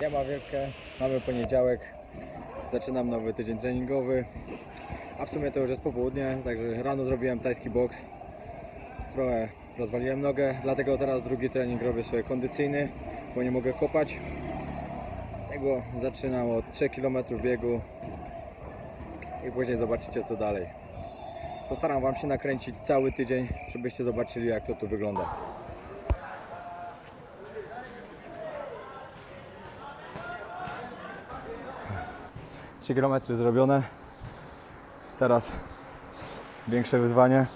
Siema wielkie, mamy poniedziałek, zaczynam nowy tydzień treningowy, a w sumie to już jest popołudnie, także rano zrobiłem tajski boks, trochę rozwaliłem nogę, dlatego teraz drugi trening robię sobie kondycyjny, bo nie mogę kopać. Tego zaczynam od 3 km biegu i później zobaczycie co dalej. Postaram Wam się nakręcić cały tydzień, żebyście zobaczyli jak to tu wygląda. Trzy kilometry zrobione. Teraz większe wyzwanie.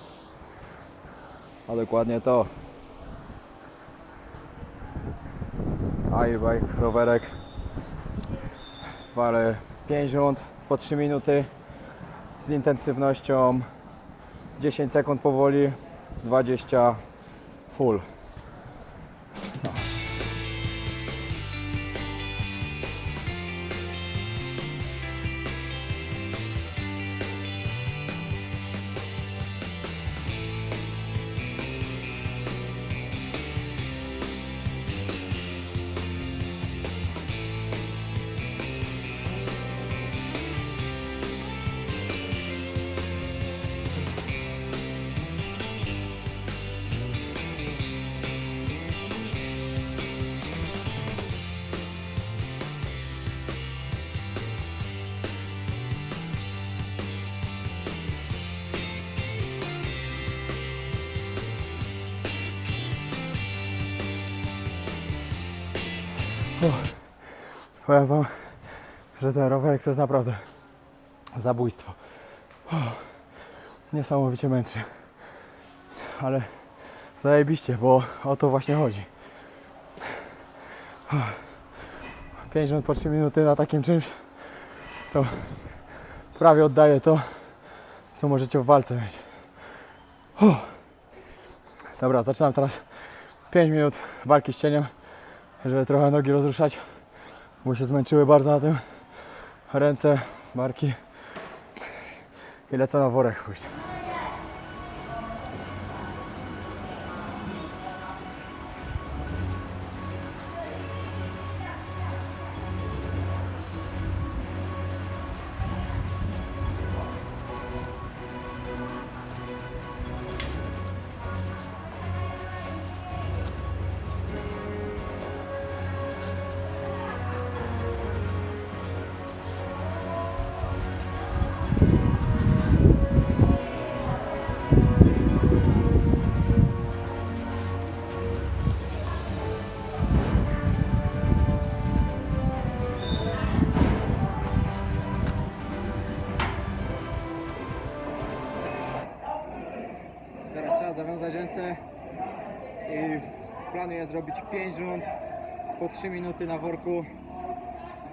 A dokładnie to. Airbike, rowerek. Walę 5 rund po 3 minuty z intensywnością 10 sekund powoli, 20 full. Powiem Wam, że ten rowerek to jest naprawdę zabójstwo. Niesamowicie męczy. Ale zajebiście, bo o to właśnie chodzi. 5 minut po 3 minuty na takim czymś to prawie oddaje to, co możecie w walce mieć. O. Dobra, zaczynam teraz 5 minut walki z cieniem, żeby trochę nogi rozruszać bo się zmęczyły bardzo na tym. Ręce, barki i lecę na worek później. Ręce planuję zrobić 5 rund po 3 minuty na worku.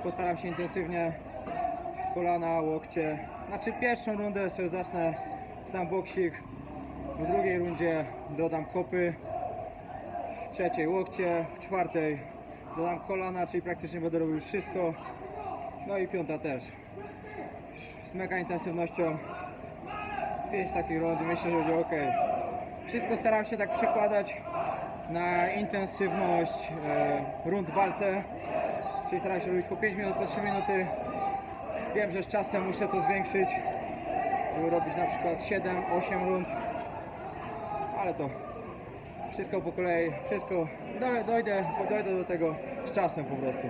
Postaram się intensywnie kolana, łokcie. Znaczy pierwszą rundę sobie zacznę sam boksik, w drugiej rundzie dodam kopy, w trzeciej łokcie, w czwartej dodam kolana, czyli praktycznie będę robił wszystko. No i piąta też. Z mega intensywnością. 5 takich rund myślę, że będzie ok. Wszystko staram się tak przekładać na intensywność e, rund w walce. Czyli staram się robić po 5 minut, po 3 minuty. Wiem, że z czasem muszę to zwiększyć, żeby robić na przykład 7-8 rund. Ale to wszystko po kolei, wszystko do- dojdę, dojdę do tego z czasem po prostu.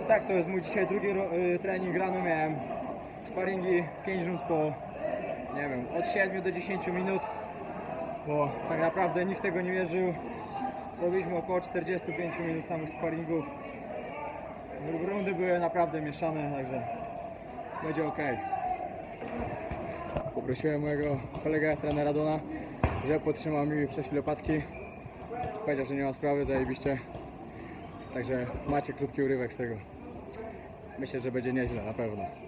No tak, to jest mój dzisiaj drugi y, trening. Rano miałem sparingi 5 rund po nie wiem, od 7 do 10 minut, bo tak naprawdę nikt tego nie mierzył. Robiliśmy około 45 minut samych sparingów. Rundy były naprawdę mieszane, także będzie ok. Poprosiłem mojego kolegę, trenera Dona, że potrzymał mi przez chwilę packi. Powiedział, że nie ma sprawy, zajebiście. Także macie krótki urywek z tego. Myślę, że będzie nieźle, na pewno.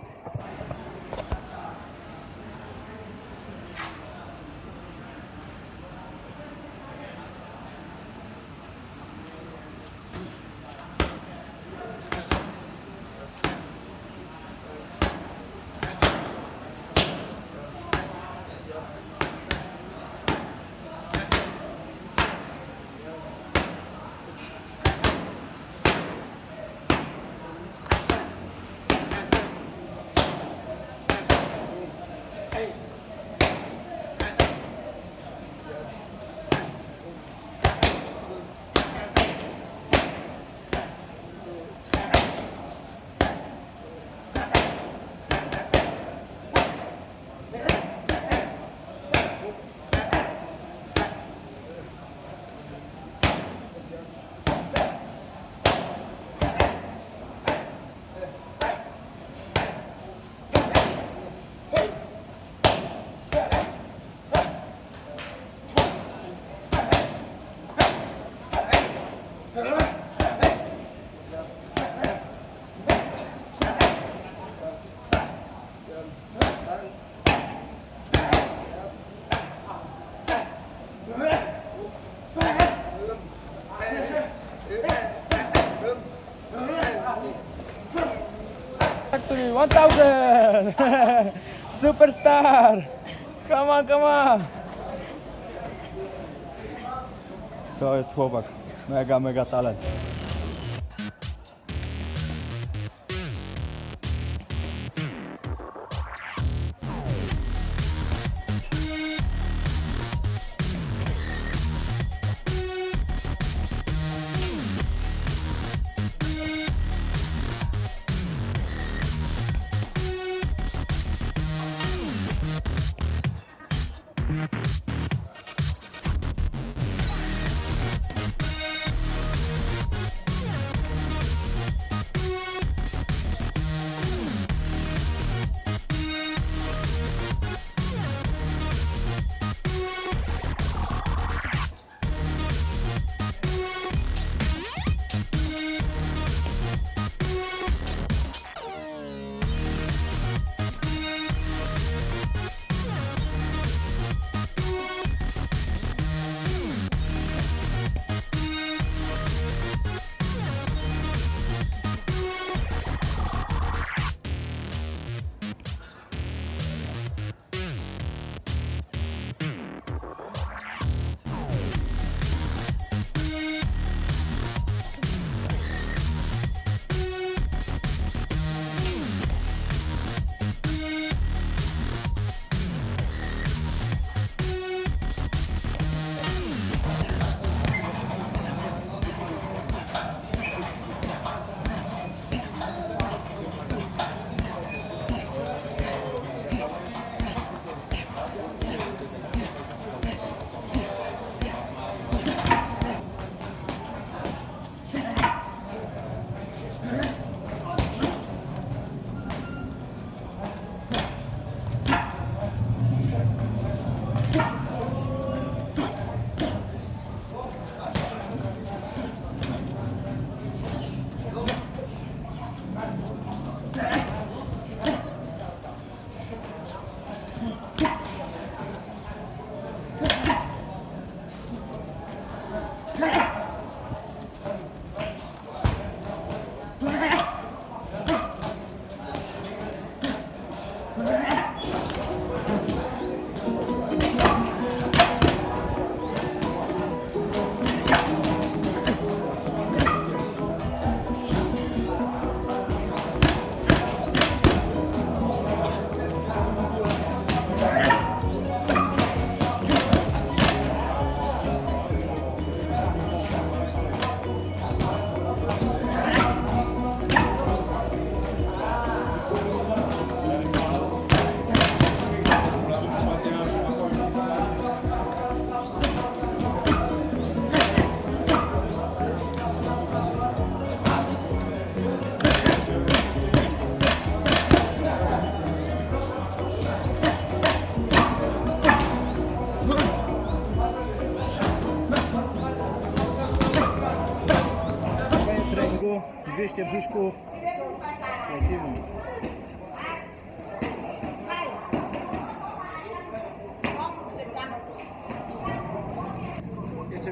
1000! Superstar! Come on, come on! To jest chłopak. Mega, mega talent.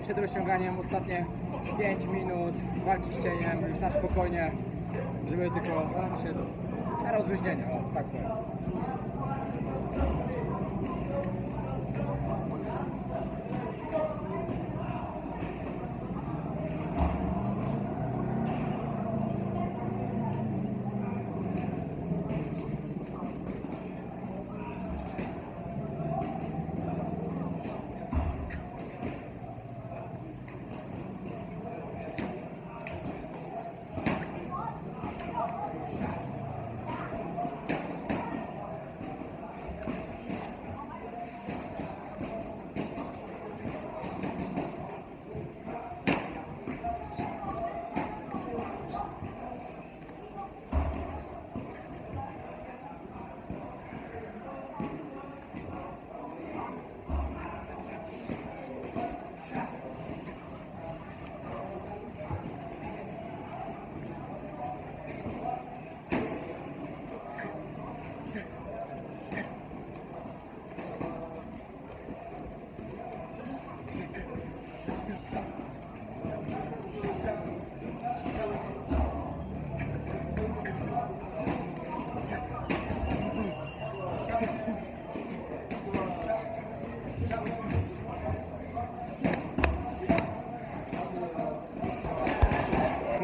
Przed rozciąganiem ostatnie 5 minut walki z cieniem, już na spokojnie, żeby tylko się na rozluźnienie, o, tak powiem.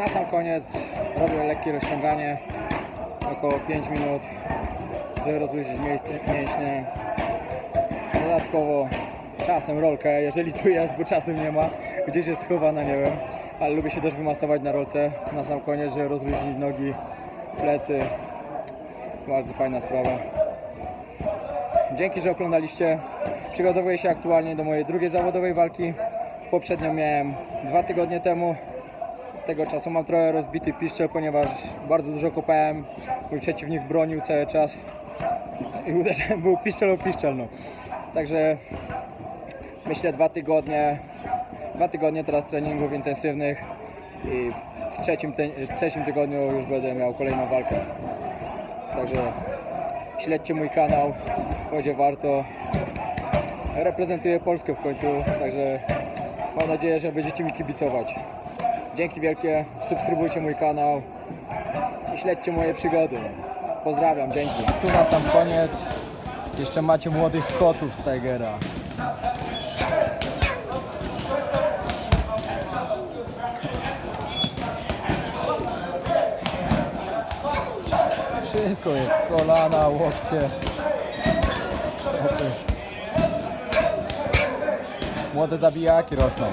Na sam koniec robię lekkie rozciąganie, około 5 minut, żeby rozluźnić mięśnie. Dodatkowo czasem rolkę, jeżeli tu jest, bo czasem nie ma, gdzieś jest schowana, nie wiem. Ale lubię się też wymasować na rolce na sam koniec, żeby rozluźnić nogi, plecy. Bardzo fajna sprawa. Dzięki, że oglądaliście. Przygotowuję się aktualnie do mojej drugiej zawodowej walki. Poprzednią miałem dwa tygodnie temu. Tego czasu mam trochę rozbity piszczel, ponieważ bardzo dużo kopałem. Mój przeciwnik bronił cały czas. I uderzałem, był piszczel o piszczel. No. Także myślę dwa tygodnie. Dwa tygodnie teraz treningów intensywnych i w trzecim, w trzecim tygodniu już będę miał kolejną walkę. Także śledźcie mój kanał, będzie warto. Reprezentuję Polskę w końcu, także mam nadzieję, że będziecie mi kibicować. Dzięki wielkie, subskrybujcie mój kanał i śledźcie moje przygody. Pozdrawiam, dzięki. Tu na sam koniec jeszcze macie młodych kotów z Tigera. Wszystko jest, kolana, łokcie. Młode zabijaki rosną.